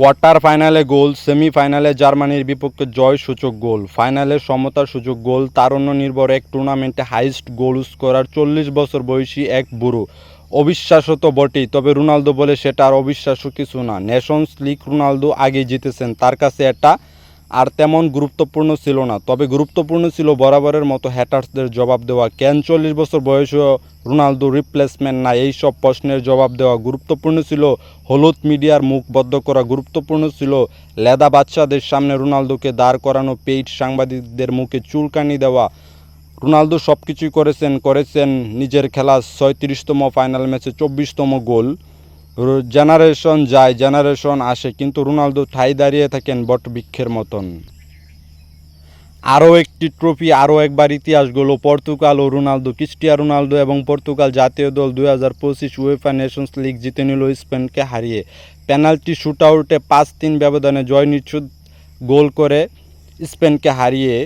Quarter ফাইনালে গোল, সেমিফাইনালে জার্মানির বিপক্ষে জয় সূচক গোল। ফাইনালে সমতার সূচক গোল, তারুণ্য নির্ভর এক টুর্নামেন্টে হাইস্ট গোল স্কোরার চল্লিশ বছর বয়সী এক বুড়ো। অবিশ্বাস্য তো বটেই, তবে রোনালদো বলে সেটা আর অবিশ্বাস্য কিছু না। নেশনস লিগ রোনালদো আগে জিতেছেন, তার কাছে এটা আর তেমন গুরুত্বপূর্ণ ছিল না। তবে গুরুত্বপূর্ণ ছিল বরাবরের মতো হ্যাটার্সদের জবাব দেওয়া। কেন চল্লিশ বছর বয়সেও রোনালদো রিপ্লেসমেন্ট না, এই সব প্রশ্নের জবাব দেওয়া গুরুত্বপূর্ণ ছিল। হলুদ মিডিয়ার মুখ বদ্ধ করা গুরুত্বপূর্ণ ছিল। লেদা বাচ্চাদের সামনে রোনালদোকে দাঁড় করানো, পেইড সাংবাদিকদের মুখে চুলকানি দেওয়া। রোনালদো সব কিছুই করেছেন করেছেন নিজের খেলা ছয়ত্রিশতম ফাইনাল ম্যাচে চব্বিশতম গোল। জেনারেশন যায় জেনারেশন আসে, কিন্তু রোনালদো ঠাই দাঁড়িয়ে থাকেন বট বৃক্ষের মতন। আরও একটি ট্রফি আরও একবার ইতিহাস গেল, পর্তুগাল ও রোনালদো ক্রিস্টিয়া রোনালদো এবং পর্তুগাল জাতীয় দল দুই হাজার পঁচিশ উয়েফা নেশনস লিগ জিতে নিল স্পেনকে হারিয়ে। পেনাল্টি শুট আউটে পাঁচ তিন ব্যবধানে জয় নিশ্চিত গোল করে স্পেনকে হারিয়ে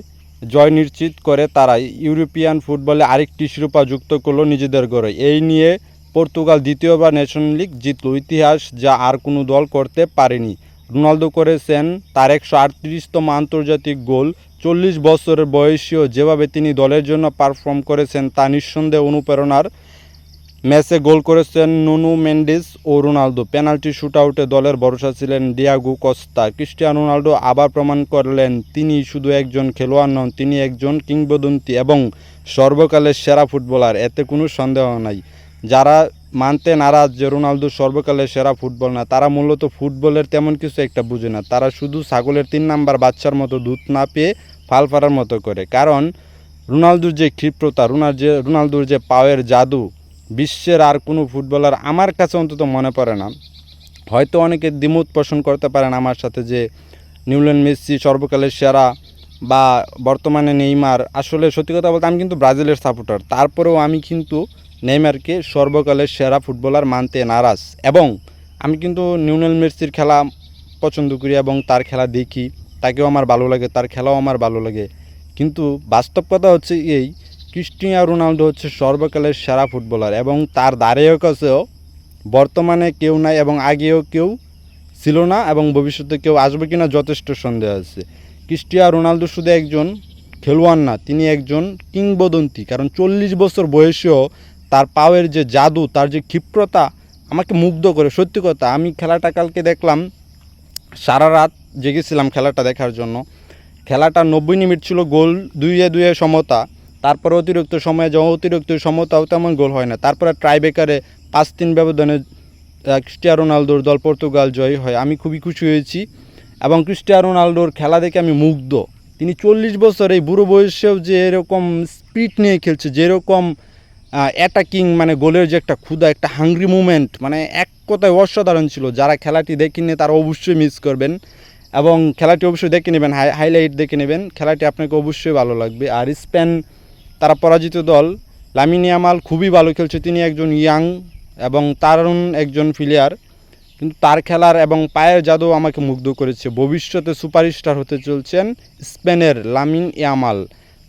জয় নিশ্চিত করে তারা ইউরোপিয়ান ফুটবলে আরেকটি শিরোপা যুক্ত করল নিজেদের গড়ে। এই নিয়ে পর্তুগাল দ্বিতীয়বার ন্যাশন লিগ জিতল। ইতিহাস যা আর কোনো দল করতে পারেনি। রোনালদো করেছেন তার একশো আটত্রিশতম আন্তর্জাতিক গোল। চল্লিশ বছরের বয়সীও যেভাবে তিনি দলের জন্য পারফর্ম করেছেন তা নিঃসন্দেহে অনুপ্রেরণার ম্যাচে গোল করেছেন নুনু মেন্ডিস ও রোনালদো। পেনাল্টি শুটআউটে দলের ভরসা ছিলেন ডিয়াগো কস্তা। ক্রিস্টিয়ানো রোনালদো আবার প্রমাণ করলেন, তিনি শুধু একজন খেলোয়াড় নন, তিনি একজন কিংবদন্তি এবং সর্বকালের সেরা ফুটবলার, এতে কোনো সন্দেহ নাই। যারা মানতে নারাজ যে রোনালদো সর্বকালের সেরা ফুটবল না, তারা মূলত ফুটবলের তেমন কিছু একটা বুঝে না। তারা শুধু ছাগলের তিন নাম্বার বাচ্চার মতো দুধ না পেয়ে ফাল ফারার মতো করে। কারণ রোনালদোর যে ক্ষিপ্রতা রোনাল যে, রোনালদোর যে পাওয়ের জাদু বিশ্বের আর কোনো ফুটবলার আমার কাছে অন্তত মনে পড়ে না। হয়তো অনেকে দ্বিমত পোষণ করতে পারেন আমার সাথে যে নিউল্যান্ড মেসি সর্বকালের সেরা বা বর্তমানে নেইমার, আসলে সত্যি কথা বলতে আমি কিন্তু ব্রাজিলের সাপোর্টার তারপরেও আমি কিন্তু নেইমারকে সর্বকালের সেরা ফুটবলার মানতে নারাজ। এবং আমি কিন্তু নিউনেল মেসির খেলা পছন্দ করি এবং তার খেলা দেখি। তাকেও আমার ভালো লাগে, তার খেলাও আমার ভালো লাগে। কিন্তু বাস্তব কথা হচ্ছে এই, ক্রিস্টিয়ানো রোনালদো হচ্ছে সর্বকালের সেরা ফুটবলার এবং তার দাঁড়িয়েও কাছেও বর্তমানে কেউ নাই এবং আগেও কেউ ছিল না এবং ভবিষ্যতে কেউ আসবে কিনা যথেষ্ট সন্দেহ আছে। ক্রিস্টিয়ানো রোনালদো শুধু একজন খেলোয়াড় না, তিনি একজন কিংবদন্তি। কারণ চল্লিশ বছর বয়সেও তার পাওয়ের যে জাদু, তার যে ক্ষিপ্রতা, আমাকে মুগ্ধ করে। সত্যি কথা, আমি খেলাটা কালকে দেখলাম, সারা রাত জেগেছিলাম খেলাটা দেখার জন্য। খেলাটা নব্বই মিনিট ছিল, গোল দুইয়ে দুইয়ে সমতা। তারপরে অতিরিক্ত সময়ে যখন অতিরিক্ত সমতাও তেমন গোল হয় না। তারপরে ট্রাইবেকারে পাঁচ তিন ব্যবধানে ক্রিস্টিয়া রোনালদোর দল পর্তুগাল জয় হয়। আমি খুবই খুশি হয়েছি। এবং ক্রিস্টিয়ানো রোনালদোর খেলা দেখে আমি মুগ্ধ। তিনি চল্লিশ বছর এই বুড়ো বয়সেও যে এরকম স্পিড নিয়ে খেলছে যেরকম অ্যাটাকিং মানে গোলের যে একটা ক্ষুদা একটা হাংরি মুভমেন্ট মানে এক কথায় অসাধারণ ছিল। যারা খেলাটি দেখেনি তারা অবশ্যই মিস করবেন এবং খেলাটি অবশ্যই দেখে নেবেন হাই হাইলাইট দেখে নেবেন। খেলাটি আপনাকে অবশ্যই ভালো লাগবে। আর স্পেন, তারা পরাজিত দল লামিনিয়ামাল খুবই ভালো খেলছে। তিনি একজন ইয়াং এবং তারুণ একজন প্লেয়ার কিন্তু তার খেলার এবং পায়ের জাদু আমাকে মুগ্ধ করেছে। ভবিষ্যতে সুপারস্টার হতে চলছেন স্পেনের লামিন ইয়ামাল।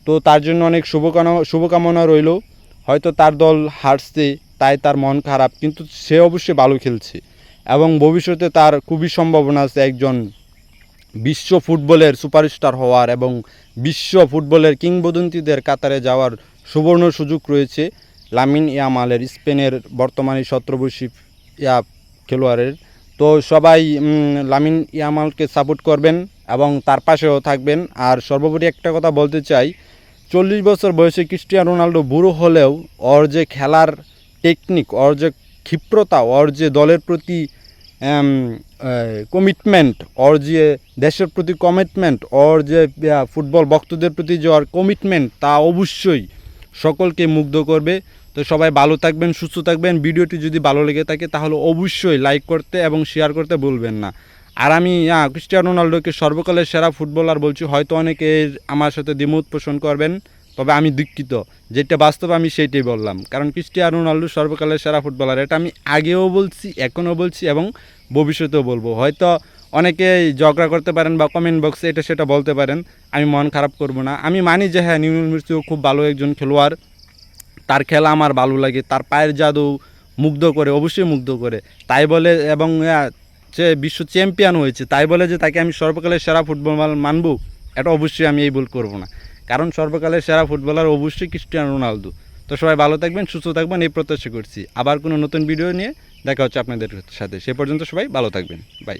তো তার জন্য অনেক শুভকামনা শুভকামনা রইল। হয়তো তার দল হারছে, তাই তার মন খারাপ, কিন্তু সে অবশ্যই ভালো খেলছে। এবং ভবিষ্যতে তার খুবই সম্ভাবনা আছে একজন বিশ্ব ফুটবলের সুপারস্টার হওয়ার এবং বিশ্ব ফুটবলের কিংবদন্তিদের কাতারে যাওয়ার সুবর্ণ সুযোগ রয়েছে লামিন ইয়ামালের স্পেনের বর্তমানে সতেরো ইয়া খেলোয়াড়ের। তো সবাই লামিন ইয়ামালকে সাপোর্ট করবেন এবং তার পাশেও থাকবেন। আর সর্বোপরি একটা কথা বলতে চাই, চল্লিশ বছর বয়সে ক্রিস্টিয়ানো রোনাল্ডো বুড়ো হলেও ওর যে খেলার টেকনিক, ওর যে ক্ষিপ্রতা, ওর যে দলের প্রতি কমিটমেন্ট ওর যে দেশের প্রতি কমিটমেন্ট ওর যে ফুটবল ভক্তদের প্রতি যে ওর কমিটমেন্ট তা অবশ্যই সকলকে মুগ্ধ করবে। তো সবাই ভালো থাকবেন সুস্থ থাকবেন। ভিডিওটি যদি ভালো লেগে থাকে তাহলে অবশ্যই লাইক করতে এবং শেয়ার করতে ভুলবেন না। আর আমি আহ, ক্রিস্টিয়ানো রোনাল্ডোকে সর্বকালের সেরা ফুটবলার বলছি হয়তো অনেকে আমার সাথে দ্বিমত পোষণ করবেন তবে আমি দুঃখিত। যেটা বাস্তব আমি সেইটাই বললাম। কারণ ক্রিস্টিয়ানো রোনাল্ডো সর্বকালের সেরা ফুটবলার এটা আমি আগেও বলছি এখনও বলছি এবং ভবিষ্যতেও বলব। হয়তো অনেকে ঝগড়া করতে পারেন বা কমেন্ট বক্সে এটা সেটা বলতে পারেন আমি মন খারাপ করব না। আমি মানি যে হ্যাঁ মির্চিও খুব ভালো একজন খেলোয়াড়। তার খেলা আমার ভালো লাগে, তার পায়ের জাদু মুগ্ধ করে, অবশ্যই মুগ্ধ করে। তাই বলে এবং হচ্ছে বিশ্ব চ্যাম্পিয়ন হয়েছে, তাই বলে যে তাকে আমি সর্বকালের সেরা ফুটবল মানব, এটা অবশ্যই আমি এই ভুল করব না। কারণ সর্বকালের সেরা ফুটবলার অবশ্যই ক্রিস্টিয়ানো রোনালদো। তো সবাই ভালো থাকবেন, সুস্থ থাকবেন, এই প্রত্যাশা করছি। আবার কোনো নতুন ভিডিও নিয়ে দেখা হচ্ছে আপনাদের সাথে। সে পর্যন্ত সবাই ভালো থাকবেন। বাই